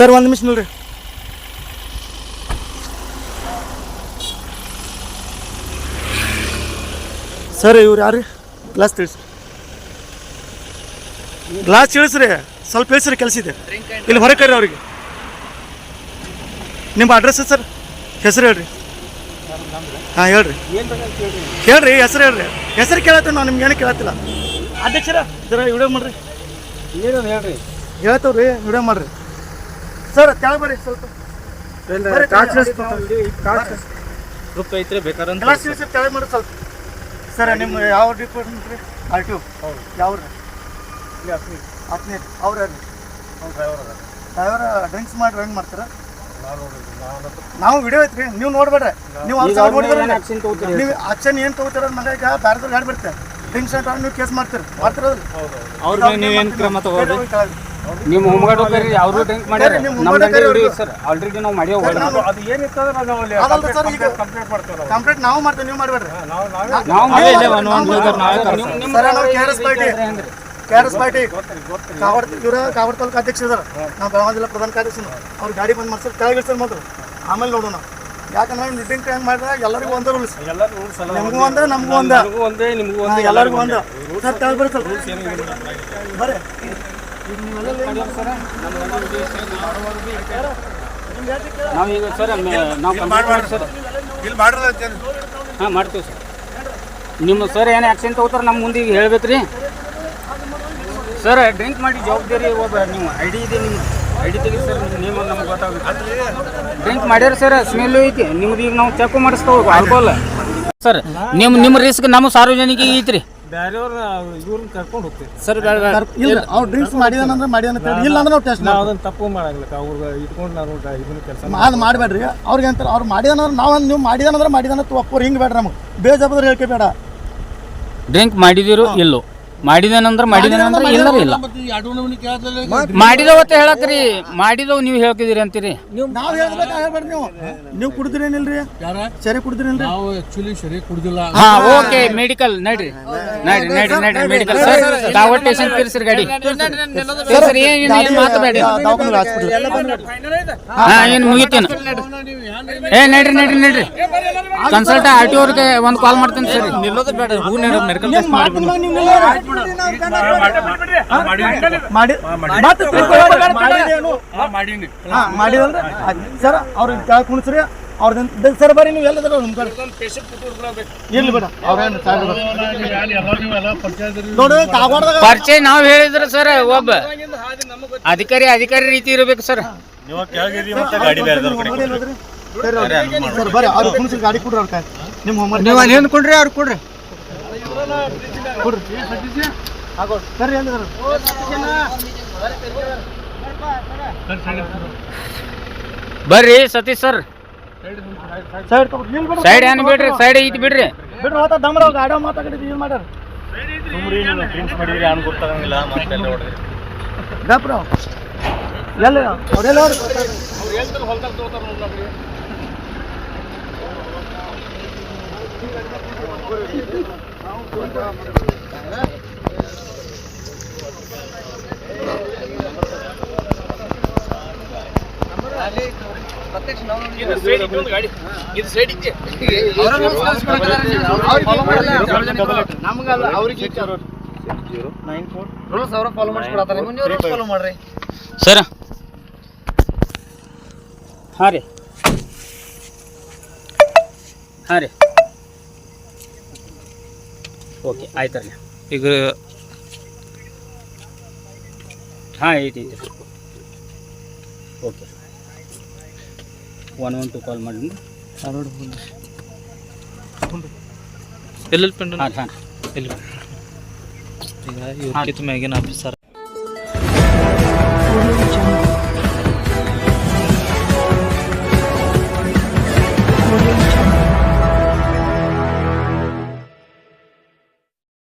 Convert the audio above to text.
Sir ಒಂದು ನಿಮಿಷ ನೋಡ್ರಿ ಸರ್ ಇವ್ರು ಯಾರು ಗ್ಲಾಸ್ ತಿಳಿಸ್ರಿ ಗ್ಲಾಸ್ ತಿಳಿಸ್ರಿ ಸ್ವಲ್ಪ ತಿಳಿಸ್ರಿ ಕೆಲಸ ಇದೆ. ಇಲ್ಲಿ ಹೊರಗೆ ಕರ್ರಿ ಅವ್ರಿಗೆ. ನಿಮ್ಮ ಅಡ್ರೆಸ್ ಸರ್? ಹೆಸರು ಹೇಳ್ರಿ. ಹಾಂ ಹೇಳ್ರಿ. ಹೇಳ್ರಿ ಹೆಸರು ಹೇಳ್ರಿ. ಹೆಸರು ಕೇಳತ್ತೀವಿ ನಾವು ನಿಮ್ಗೆ ಏನು ಕೇಳತ್ತಿಲ್ಲ. ಅಧ್ಯಕ್ಷರ ಜರ ವಿಡಿಯೋ ಮಾಡ್ರಿ. ಏನು ಹೇಳ್ರಿ? ಹೇಳ್ತವ್ರಿ ವಿಡಿಯೋ ಮಾಡ್ರಿ. ಸರ್ ಕೆಳಗೆ ಬರ್ರಿ ಸ್ವಲ್ಪ. ಗ್ರೂಪ್ ಐತ್ರಿ ಬೇಕಾದ್ರೆ ಕೆಳಗೆ ಮಾಡಿ ಸ್ವಲ್ಪ. ಸರ್ ನಿಮ್ಮ ಯಾವ ಡಿಪಾರ್ಟ್ಮೆಂಟ್ ರೀ? ಆರ್ ಟಿ ಯಾವ ಹತ್ತನೇ ಅವ್ರ ಡ್ರೈವರ್ ಡ್ರಿಂಕ್ಸ್ ಮಾಡಿ ರನ್ ಮಾಡ್ತಾರ? ನಾವು ವಿಡಿಯೋ ಐತ್ರಿ. ನೀವು ನೋಡ್ಬೇಡ್ರಿ. ನೀವು ಅವ್ರ ನೀವು ಅಚ್ಚನ್ ಏನು ತಗೋತೀರ ಮಗ ಈಗ ಬ್ಯಾರದಲ್ಲಿ ಗಾಡಿ ಬಿಡ್ತಾರೆ ಡ್ರಿಂಕ್ಸ್ ಅಂತ ನೀವು ಕೇಸ್ ಮಾಡ್ತೀರಿ. ಮಾಡ್ತಿರೋದು ಅವ್ರ ನೀವು ಏನು ಕ್ರಮ ತಗೋರಿ? ನಿಮ್ಮ ಹೋಮ್ಗಾರ್ಡ್ ಹೋಗ್ರಿ ಅವರು ಡ್ರಿಂಕ್ ಮಾಡ್ಯಾರ? ನಮ್ಮ ದಂಡೆ ಅವ್ರು- ಸರ್ ಆಲ್ರೆಡಿ ನಾವು ಮಾಡ್ಯಾವ ಅದು ಏನಿತ್ತಂದ್ರೆ ನಾವು ಅಲ್ಲಿ ಅದಲ್ಲ ಸರ್ ಈಗ ಕಂಪ್ಲೇಂಟ್ ಮಾಡ್ತೇವೆ ನಾವು. ಕಂಪ್ಲೇಂಟ್ ನಾವು ಮಾಡ್ತೀವಿ ನೀವು ಮಾಡಬೇಡ್ರಿ. ನಾವು ನಾವೇ ನಾವು ನಾವು ಇಲ್ಲ ಒಂದು ಒಂದು ನಾವು ನಿಮ್ಮ ಸರ್, ನಾವು ಕೆಆರ್ಎಸ್ ಪಾರ್ಟಿ. ಹೆಂಗ್ರಿ? ಕೆ ಆರ್ ಎಸ್ ಪಾರ್ಟಿ ಕಾವಡ್ ಇವರ ಕಾವಡ್ ತಾಲೂಕು ಅಧ್ಯಕ್ಷ ಇದಾರೆ. ನಾವು ಬೆಳಗಾವಿ ಜಿಲ್ಲಾ ಪ್ರಧಾನ ಕಾರ್ಯದರ್ಶಿ ಅವ್ರು ಗಾಡಿ ಬಂದು ಮಾಡ್ಸರ್ ಕೆಳಗೆ ಸರ್ ಮೊದಲು ಆಮೇಲೆ ನೋಡೋಣ. ಯಾಕಂದ್ರೆ ಡ್ರಿಂಕ್ ಹೆಂಗ್ ಮಾಡಿದ್ರೆ ಎಲ್ಲರಿಗೂ ಒಂದೇ ರೂಲ್ಸ್ ನಿಮಗೂ ಒಂದ ನಮಗೂ ಒಂದ. ನಿಮಗೂ ಒಂದೇ ಎಲ್ಲರಿಗೂ ಒಂದೇ. ಸರ್ ಕೆಳಗೆ ಬರ್ರಿ ಸ್ವಲ್ಪ ಬರ್ರಿ. ನಾವು ಈಗ ಸರ್. ನಾವು ಸರ್ ಹಾಂ ಮಾಡ್ತೀವಿ ಸರ್. ನಿಮ್ಮ ಸರ್ ಏನು ಆ್ಯಕ್ಷನ್ ತಗೋತಾರೆ ನಮ್ಮ ಮುಂದೆ ಈಗ ಹೇಳ್ಬೇಕ್ರಿ. ಸರ್ ಡ್ರಿಂಕ್ ಮಾಡಿ ಜವಾಬ್ದಾರಿ ಒಬ್ಬ ನೀವು ಐ ಡಿ ಇದೆ ನಿಮ್ಮ ಐ ಡಿ ತೆಗಿ ಸರ್ ನಿಮ್ಮ ನೇಮ್ ನಮ್ಗೆ ಗೊತ್ತಾಗುತ್ತೆ. ಡ್ರಿಂಕ್ ಮಾಡ್ಯಾರ ಸರ್ ಸ್ಮೆಲ್ ಐತಿ. ನಿಮ್ದು ಈಗ ನಾವು ಚೆಕ್ ಮಾಡಿಸ್ತಾವ ಆಲ್ಕೋಲ್ ಸರ್ ನಿಮ್ಮ ನಿಮ್ಮ ರಿಸ್ಕ್ ನಮ್ಮ ಸಾರ್ವಜನಿಕ ಐತ್ರಿ. ಬೇರೆಯವ್ರ ಇವ್ರನ್ನ ಕರ್ಕೊಂಡು ಹೋಗ್ತೀವಿ. ಸರ್ ಬೇಡ ಬೇಡ. ಇಲ್ಲ ಅವ್ರು ಡ್ರಿಂಕ್ಸ್ ಮಾಡಿದಾನಂದ್ರೆ ಮಾಡಿದಾನ. ಇಲ್ಲ ಅಂದ್ರೆ ನಾವು ಟೆಸ್ಟ್ ನಾವು ಅದನ್ನ ತಪ್ಪು ಮಾಡಂಗಿಲ್ಲ ಅವ್ರಿಗೆ ಇಟ್ಕೊಂಡು ನಾನು ಇದನ್ನ ಕೆಲಸ ಅದು ಮಾಡಬೇಡ್ರಿ. ಅವ್ರಿಗೆ ಅಂತಾರೆ ಅವ್ರು ಮಾಡಿದಾನಂದ್ರೆ ನಾವು ನೀವು ಮಾಡಿದಾನಂದ್ರೆ ಮಾಡಿದಾನ ತಪ್ಪು ಹಿಂಗೆ ಬೇಡ ನಮಗೆ. ಬೇಜಾಬದ್ರ ಹೇಳಿಕೆ ಬೇಡ. ಡ್ರಿಂಕ್ ಮಾಡಿದಿರು ಇಲ್ಲೋ? ಮಾಡಿದೇನಂದ್ರೆ ಮಾಡಿದೇನಂದ್ರೆ ಇಲ್ಲರ ಇಲ್ಲ. ಮಾಡಿದವತ್ತ ಹೇಳಕ್ರಿ ಮಾಡಿದವ್ ನೀವು ಹೇಳ್ತಿದ್ದೀರಿ ಅಂತೀರಿ. ನಾವು ಹೇಳ್ಬೇಕು ಹೇಳ್ಬೇಡ್ರಿ ನೀವು. ನೀವು ಕುಡಿದ್ರೇನಿಲ್ರಿ? ಸರಿ ಕುಡಿದ್ರೇನಿಲ್ರಿ? ನಾವು ಆಕ್ಚುಲಿ ಸರಿ ಕುಡ್ದಿಲ್ಲ. ಹಾ ಓಕೆ ಮೆಡಿಕಲ್ ನಡ್ರಿ. ನಡ್ರಿ ನಡ್ರಿ ನಡ್ರಿ ಮೆಡಿಕಲ್ ಸರ್ ದಾವಟ್ ಸ್ಟೇಷನ್ ತಿರ್ಸ್ರಿ ಗಾಡಿ. ಸರ್ ಏನು ಏನು ಏನ್ ಮಾತು ಬೇಡ. ದವಾಖಾನೆ ಹಾಸ್ಪಿಟಲ್ ಹಾ ಏನು ಮುಗಿತೇನು. ಏ ನಡ್ರಿ ನಡ್ರಿ ನಡ್ರಿ. ಕನ್ಸಲ್ಟ್ ಆರ್ ಟಿ ಅವ್ರಿಗೆ ಒಂದು ಕಾಲ್ ಮಾಡ್ತೀನಿ ಸರ್. ನಿಲ್ಲೋದು ಬೇಡ ಹೂ ಮೆಡಿಕಲ್ ಟೆಸ್ಟ್ ಮಾಡಿ ಸರ್ ಅವ್ರಿಗೆ ಕೆಳಗೆ ಕುಣಿಸ್ರಿ ಅವ್ರದ್ದು ಸರ್ ಬರ್ರಿ ನೀವು ಎಲ್ಲದ ನಿಮ್ಮ ಕಡೆ ಇರ್ಲಿ ಬೇಡ ಅವ್ರೇನು ನೋಡು ಕಾಗವಾಡದಾಗ ಪರಿಚಯ ನಾವು ಹೇಳಿದ್ರೆ ಸರ್ ಒಬ್ಬ ಅಧಿಕಾರಿ ಅಧಿಕಾರಿ ರೀತಿ ಇರಬೇಕು ಸರ್. ನೀವು ಕೆಳಗಿರಿ ಮತ್ತೆ ಗಾಡಿ ಬೇರೆ ಸರ್ ಬರ್ರಿ ಅವ್ರು ಕುಣಿಸ್ರಿ ಗಾಡಿ ಕೊಡ್ರಿ ಅವ್ರ ನಿಮ್ಮ ಹೋಮ್ವರ್ಕ್ ನೀವು ಅಲ್ಲಿ ಕೊಡ್ರಿ ಅವ್ರು ಕೊಡ್ರಿ ಕೊಡ್ರಿ ಆಗೋಡ್ ಸರಿ ಹೇಳಿದ್ರು ಬರ್ರಿ, ಸತೀಶ್ ಸರ್. ಸೈಡ್ ತಗೊಂಡು ನಿಲ್ ಬಿಡ್ರಿ ಸೈಡ್ ಏನ್ ಬಿಡ್ರಿ. ಸೈಡ್ ಐತಿ ಬಿಡ್ರಿ ಬಿಡ್ರಿ ಮಾತಾ ದಮ್ರ ಗಾಡಿ ಮಾತಾಡಿದ್ದು ಏನು ಮಾಡ್ಯಾರ ಸುಮ್ರಿ ನೀವು ಡ್ರಿಂಕ್ಸ್ ಮಾಡಿದ್ರಿ ಏನು ಗೊತ್ತಾಗಂಗಿಲ್ಲ ಮತ್ತೆ ಎಲ್ಲ ಹೊಡೆದ್ರಿ ಗಪ್ರ ಎಲ್ಲ ಅವರೆಲ್ಲ ನೈನ್ ಫೋರ್ ರೂಲ್ಸ್ ಅವ್ರ ಫಾಲೋ ಫಾಲೋ ಮಾಡ್ರಿ ಸರ್. ಹಾಂ ರೀ. ಹಾಂ ರೀ. ಓಕೆ ಆಯ್ತು ರೀ ಈಗ ಹಾಂ ಐತಿ ಐತಿ okay. One one two call ಮಾಡಿ ಎಲ್ಲೆಲ್ಲಿ ಪೆಂಡ್ ಹಾಂ ಹಾಂ. ಎಲ್ಲಿ? ಈಗ ಇವ್ರಕ್ಕಿಂತ ಮ್ಯಾಗಿನ ಆಫೀಸರ್